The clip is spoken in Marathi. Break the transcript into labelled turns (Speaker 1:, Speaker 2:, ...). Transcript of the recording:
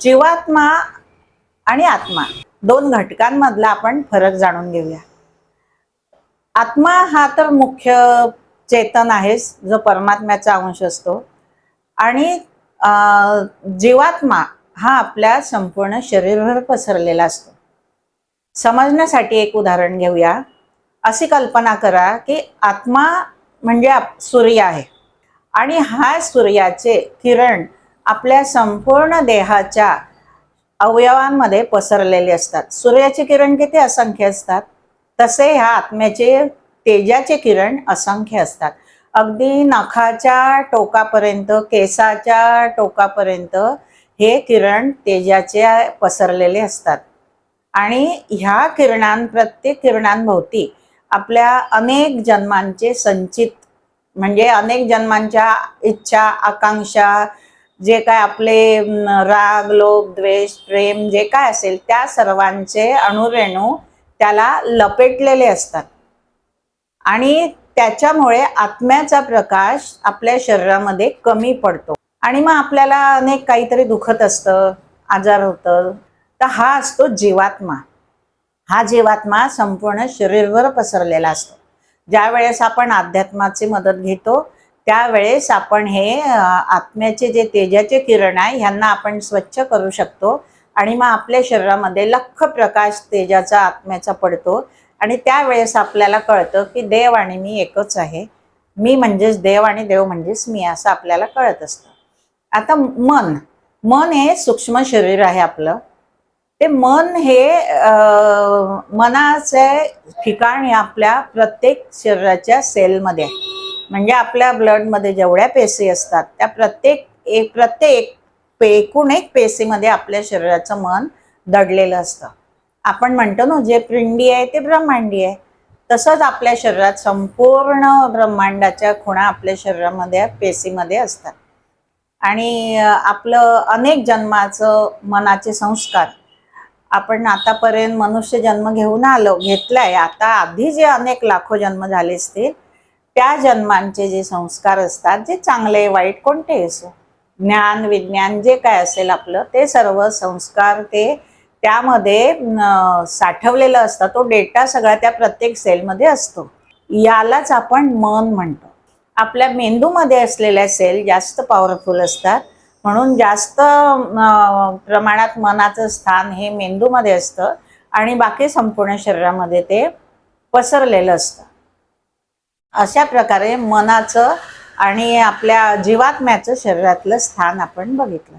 Speaker 1: जीवात्मा आणि आत्मा दोन घटकांमधला आपण फरक जाणून घेऊया. आत्मा हा तर मुख्य चेतन आहेच जो परमात्म्याचा अंश असतो. आणि जीवात्मा हा आपल्या संपूर्ण शरीरभर पसरलेला असतो. समजण्यासाठी एक उदाहरण घेऊया. अशी कल्पना करा की आत्मा म्हणजे सूर्य आहे. आणि हा सूर्याचे किरण आपल्या संपूर्ण देहाच्या अवयवांमध्ये पसरलेले असतात. सूर्याचे किरण किती असंख्य असतात? तसे ह्या आत्म्याचे तेजाचे किरण असंख्य असतात. अगदी नखाच्या टोकापर्यंत केसाच्या टोकापर्यंत हे किरण तेजाचे पसरलेले असतात. आणि ह्या किरणां प्रत्येक किरणांभोवती आपल्या अनेक जन्मांचे संचित म्हणजे अनेक जन्मांच्या इच्छा आकांक्षा जे काय आपले राग लोभ द्वेष प्रेम जे काय असेल त्या सर्वांचे अणुरेणू त्याला लपेटलेले असतात. आणि त्याच्यामुळे आत्म्याचा प्रकाश आपल्या शरीरामध्ये कमी पडतो. आणि मग आपल्याला अनेक काहीतरी दुखत असतं आजार होतं. तर हा असतो जीवात्मा. हा जीवात्मा संपूर्ण शरीरवर पसरलेला असतो. ज्या वेळेस आपण अध्यात्माची मदत घेतो त्यावेळेस आपण हे आत्म्याचे जे तेजाचे किरण आहे ह्यांना आपण स्वच्छ करू शकतो आणि मग आपल्या शरीरामध्ये लख प्रकाश तेजाचा आत्म्याचा पडतो. आणि त्यावेळेस आपल्याला कळतं की देव आणि मी एकच आहे. मी म्हणजेच देव आणि देव म्हणजेच मी असं आपल्याला कळत असतं. आता मन. मन हे सूक्ष्म शरीर आहे आपलं. ते मन हे मनाचे ठिकाण हे आपल्या प्रत्येक शरीराच्या सेलमध्ये म्हणजे आपल्या ब्लडमध्ये जेवढ्या पेशी असतात त्या प्रत्येक एक प्रत्येक पे एकूण एक पेशीमध्ये आपल्या शरीराचं मन दडलेलं असतं. आपण म्हणतो ना जे पिंडी आहे ते ब्रह्मांडी आहे. तसंच आपल्या शरीरात संपूर्ण ब्रह्मांडाच्या खुणा आपल्या शरीरामध्ये पेशीमध्ये असतात. आणि आपलं अनेक जन्माचं मनाचे संस्कार आपण आतापर्यंत मनुष्य जन्म घेऊन आलो घेतलाय. आता आधी जे अनेक लाखो जन्म झाले असतील त्या जन्मांचे जे संस्कार असतात जे चांगले वाईट कोणते असो? ज्ञान विज्ञान जे काय असेल आपलं ते सर्व संस्कार ते त्यामध्ये साठवलेलं असतं. तो डेटा सगळा त्या प्रत्येक सेलमध्ये असतो. यालाच आपण मन म्हणतो. आपल्या मेंदूमध्ये असलेल्या सेल जास्त पॉवरफुल असतात. म्हणून जास्त प्रमाणात मनाचं स्थान हे मेंदूमध्ये असतं आणि बाकी संपूर्ण शरीरामध्ये ते पसरलेलं असतं. अशा प्रकारे मनाचं आणि आपल्या जीवात्म्याचं शरीरातलं स्थान आपण बघितलं.